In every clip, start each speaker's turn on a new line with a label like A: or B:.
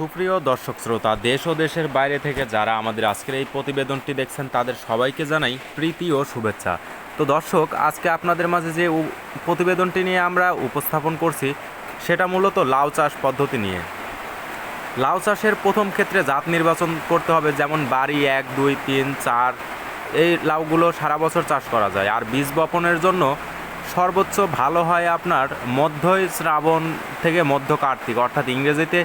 A: সুপ্রিয় দর্শক শ্রোতা, দেশ ও দেশের বাইরে থেকে যারা আমাদের আজকের এই প্রতিবেদনটি দেখছেন, তাদের সবাইকে জানাই প্রীতি ও শুভেচ্ছা। তো দর্শক, আজকে আপনাদের মাঝে যে প্রতিবেদনটি নিয়ে আমরা উপস্থাপন করছি, সেটা মূলত লাউ চাষ পদ্ধতি নিয়ে। লাউ চাষের প্রথম ক্ষেত্রে জাত নির্বাচন করতে হবে, যেমন বাড়ি এক, দুই, তিন, চার, এই লাউগুলো সারা বছর চাষ করা যায়। আর বীজ বপনের জন্য সর্বোচ্চ ভালো হয় আপনার মধ্যই শ্রাবণ থেকে মধ্য কার্তিক, অর্থাৎ ইংরেজিতে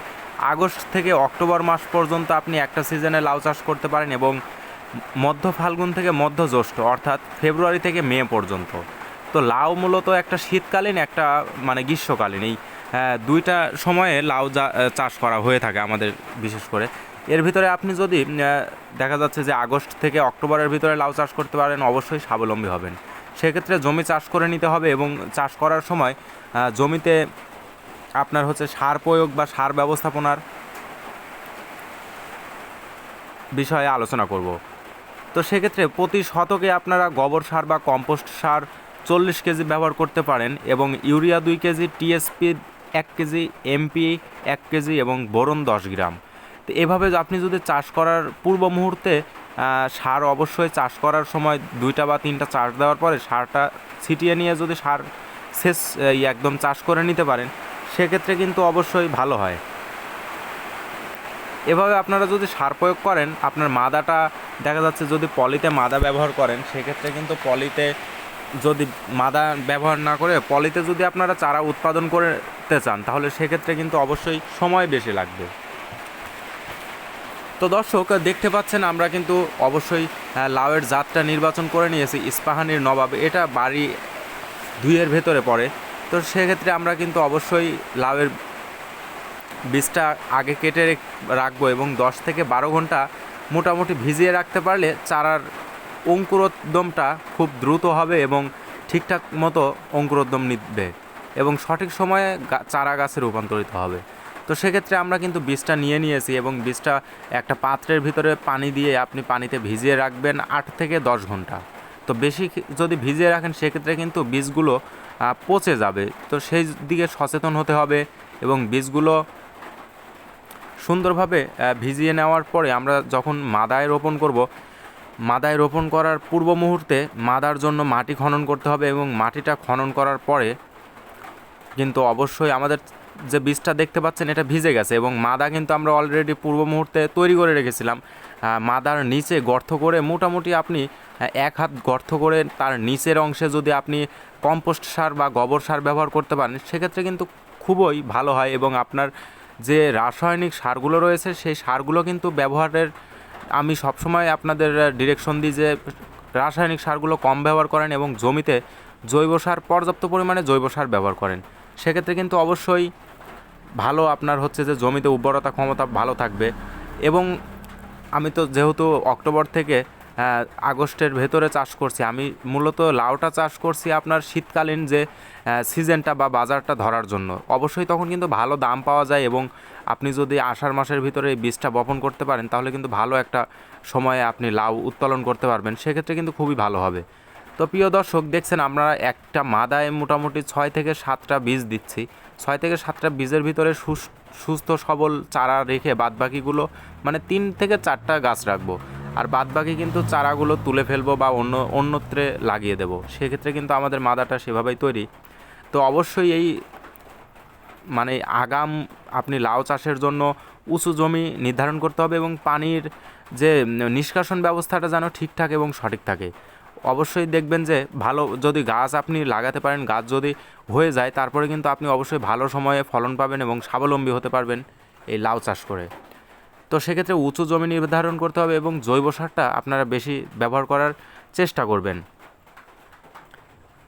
A: আগস্ট থেকে অক্টোবর মাস পর্যন্ত আপনি একটা সিজনে লাউ চাষ করতে পারেন এবং মধ্য ফাল্গুন থেকে মধ্য জ্যৈষ্ঠ, অর্থাৎ ফেব্রুয়ারি থেকে মে পর্যন্ত। তো লাউ মূলত একটা শীতকালীন, একটা মানে গ্রীষ্মকালীন। এই দুইটা সময়ে লাউ চাষ করা হয়ে থাকে আমাদের বিশেষ করে। এর ভিতরে আপনি যদি দেখা যাচ্ছে যে আগস্ট থেকে অক্টোবরের ভিতরে লাউ চাষ করতে পারেন, অবশ্যই স্বাবলম্বী হবেন। সেক্ষেত্রে জমি চাষ করে নিতে হবে এবং চাষ করার সময় জমিতে আপনার হচ্ছে সার প্রয়োগ বা সার ব্যবস্থাপনার বিষয়ে আলোচনা করব। তো সেক্ষেত্রে প্রতি শতকে আপনারা গোবর সার বা কম্পোস্ট সার চল্লিশ কেজি ব্যবহার করতে পারেন এবং ইউরিয়া দুই কেজি টিএসপি এক কেজি এমপি এক কেজি এবং বোরন দশ গ্রাম। তো এভাবে আপনি যদি চাষ করার পূর্ব মুহূর্তে সার অবশ্যই চাষ করার সময় দুইটা বা তিনটা চাষ দেওয়ার পরে সারটা ছিটিয়ে নিয়ে যদি সার শেষ একদম চাষ করে নিতে পারেন সেক্ষেত্রে কিন্তু অবশ্যই ভালো হয়। এভাবে আপনারা যদি সার প্রয়োগ করেন, আপনার মাদাটা দেখা যাচ্ছে যদি পলিতে মাদা ব্যবহার করেন, সেক্ষেত্রে কিন্তু পলিতে যদি মাদা ব্যবহার না করে, পলিতে যদি আপনারা চারা উৎপাদন করতে চান, তাহলে সেক্ষেত্রে কিন্তু অবশ্যই সময় বেশি লাগবে। তো দর্শক, দেখতে পাচ্ছেন আমরা কিন্তু অবশ্যই লাউয়ের জাতটা নির্বাচন করে নিয়েছি, ইস্পাহানির নবাব। এটা বাড়ি দুইয়ের ভেতরে পড়ে। তো সেক্ষেত্রে আমরা কিন্তু অবশ্যই লাউয়ের বীজটা আগে কেটে রাখব এবং দশ থেকে বারো ঘণ্টা মোটামুটি ভিজিয়ে রাখতে পারলে চারার অঙ্কুরোদ্যমটা খুব দ্রুত হবে এবং ঠিকঠাক মতো অঙ্কুরোদ্যম নিবে এবং সঠিক সময়ে চারা গাছে রূপান্তরিত হবে। তো সেক্ষেত্রে আমরা কিন্তু বীজটা নিয়ে নিয়েছি এবং বীজটা একটা পাত্রের ভিতরে পানি দিয়ে আপনি পানিতে ভিজিয়ে রাখবেন আট থেকে দশ ঘণ্টা। তো বেশি যদি ভিজিয়ে রাখেন সেক্ষেত্রে কিন্তু বীজগুলো পচে যাবে। তো সেই দিকে সচেতন হতে হবে এবং বীজগুলো সুন্দরভাবে ভিজিয়ে নেওয়ার পরে আমরা যখন মাদায় রোপণ করব, মাদায় রোপণ করার পূর্ব মুহূর্তে মাদার জন্য মাটি খনন করতে হবে এবং মাটিটা খনন করার পরে কিন্তু অবশ্যই আমাদের যে বীজটা দেখতে পাচ্ছেন, এটা ভিজে গেছে এবং মাদা কিন্তু আমরা অলরেডি পূর্ব মুহূর্তে তৈরি করে রেখেছিলাম। মাদার নিচে গর্ত করে মোটামুটি আপনি এক হাত গর্ত করে তার নিচের অংশে যদি আপনি কম্পোস্ট সার বা গোবর সার ব্যবহার করতে পারেন, সেক্ষেত্রে কিন্তু খুবই ভালো হয় এবং আপনার যে রাসায়নিক সারগুলো রয়েছে, সেই সারগুলো কিন্তু ব্যবহারের, আমি সবসময় আপনাদের ডিরেকশন দিই যে রাসায়নিক সারগুলো কম ব্যবহার করেন এবং জমিতে জৈব সার, পর্যাপ্ত পরিমাণে জৈব সার ব্যবহার করেন। সেক্ষেত্রে কিন্তু অবশ্যই ভালো আপনার হচ্ছে যে জমিতে উর্বরতা ক্ষমতা ভালো থাকবে। এবং আমি তো যেহেতু অক্টোবর থেকে আগস্টের ভেতরে চাষ করছি, আমি মূলত লাউটা চাষ করছি আপনার শীতকালীন যে সিজনটা বা বাজারটা ধরার জন্য। অবশ্যই তখন কিন্তু ভালো দাম পাওয়া যায় এবং আপনি যদি আষাঢ় মাসের ভিতরে এই বীজটা বপন করতে পারেন, তাহলে কিন্তু ভালো একটা সময়ে আপনি লাউ উত্তোলন করতে পারবেন। সেক্ষেত্রে কিন্তু খুবই ভালো হবে। তো প্রিয় দর্শক, দেখছেন আমরা একটা মাদায় মোটামুটি ছয় থেকে সাতটা বীজ দিচ্ছি। ছয় থেকে সাতটা বীজের ভিতরে সুস- সুস্থ সবল চারা রেখে বাদবাকিগুলো মানে তিন থেকে চারটা গাছ রাখব। আর বাদবাকি কিন্তু চারাগুলো তুলে ফেলব বা অন্য, অন্যত্রে লাগিয়ে দেবো। সেক্ষেত্রে কিন্তু আমাদের মাদাটা সেভাবেই তৈরি। তো অবশ্যই এই মানে আগাম আপনি লাউ চাষের জন্য উঁচু জমি নির্ধারণ করতে হবে এবং পানির যে নিষ্কাশন ব্যবস্থাটা যেন ঠিকঠাক এবং সঠিক থাকে। অবশ্যই দেখবেন যে ভালো যদি গাছ আপনি লাগাতে পারেন, গাছ যদি হয়ে যায়, তারপরে কিন্তু আপনি অবশ্যই ভালো সময়ে ফলন পাবেন এবং স্বাবলম্বী হতে পারবেন এই লাউ চাষ করে। তো সেক্ষেত্রে উঁচু জমি নির্ধারণ করতে হবে এবং জৈব সারটা আপনারা বেশি ব্যবহার করার চেষ্টা করবেন।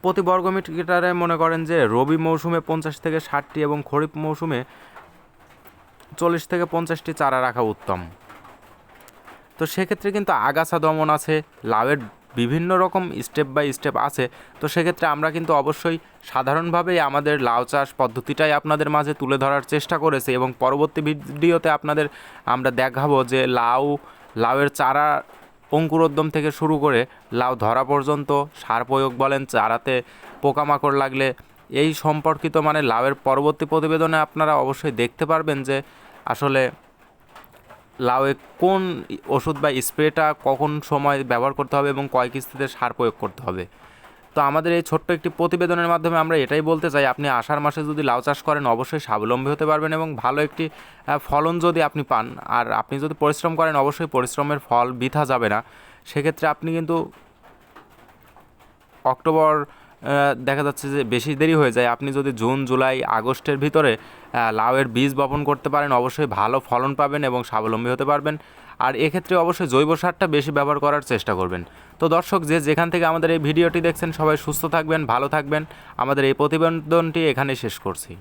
A: প্রতি বর্গমিটারে মনে করেন যে রবি মৌসুমে পঞ্চাশ থেকে ষাটটি এবং খরিফ মৌসুমে চল্লিশ থেকে পঞ্চাশটি চারা রাখা উত্তম। তো সেক্ষেত্রে কিন্তু আগাছা দমন আছে, লাউয়ের বিভিন্ন রকম স্টেপ বাই স্টেপ আছে, তো সেক্ষেত্রে আমরা কিন্তু অবশ্যই সাধারণভাবেই আমাদের লাউ চাষ পদ্ধতিটাই আপনাদের মাঝে তুলে ধরার চেষ্টা করেছি এবং পরবর্তী ভিডিওতে আপনাদের আমরা দেখাবো যে লাউ, লাউয়ের চারা অঙ্কুরোদ্যম থেকে শুরু করে লাউ ধরা পর্যন্ত, সার প্রয়োগ বলেন, চারাতে পোকামাকড় লাগলে, এই সম্পর্কিত মানে লাউয়ের পরবর্তী প্রতিবেদনে আপনারা অবশ্যই দেখতে পারবেন যে আসলে লাউয়ে কোন ওষুধ বা স্প্রেটা কখন সময় ব্যবহার করতে হবে এবং কয় কিস্তিতে সার প্রয়োগ করতে হবে? তো আমাদের এই ছোট্ট একটি প্রতিবেদনের মাধ্যমে আমরা এটাই বলতে চাই, আপনি আষাঢ় মাসে যদি লাউ চাষ করেন, অবশ্যই স্বাবলম্বী হতে পারবেন এবং ভালো একটি ফলন যদি আপনি পান। আর আপনি যদি পরিশ্রম করেন, অবশ্যই পরিশ্রমের ফল বৃথা যাবে না। সেক্ষেত্রে আপনি কিন্তু অক্টোবর দেখা যাচ্ছে যে বেশি দেরি হয়ে যায়। আপনি যদি জুন, জুলাই, আগস্টের ভিতরে লাউয়ের বীজ বপন করতে পারেন, অবশ্যই ভালো ফলন পাবেন এবং স্বাবলম্বী হতে পারবেন। আর এক্ষেত্রে অবশ্যই জৈব সারটা বেশি ব্যবহার করার চেষ্টা করবেন। তো দর্শক, যে যেখান থেকে আমাদের এই ভিডিওটি দেখছেন, সবাই সুস্থ থাকবেন, ভালো থাকবেন। আমাদের এই প্রতিবেদনটি এখানে শেষ করছি।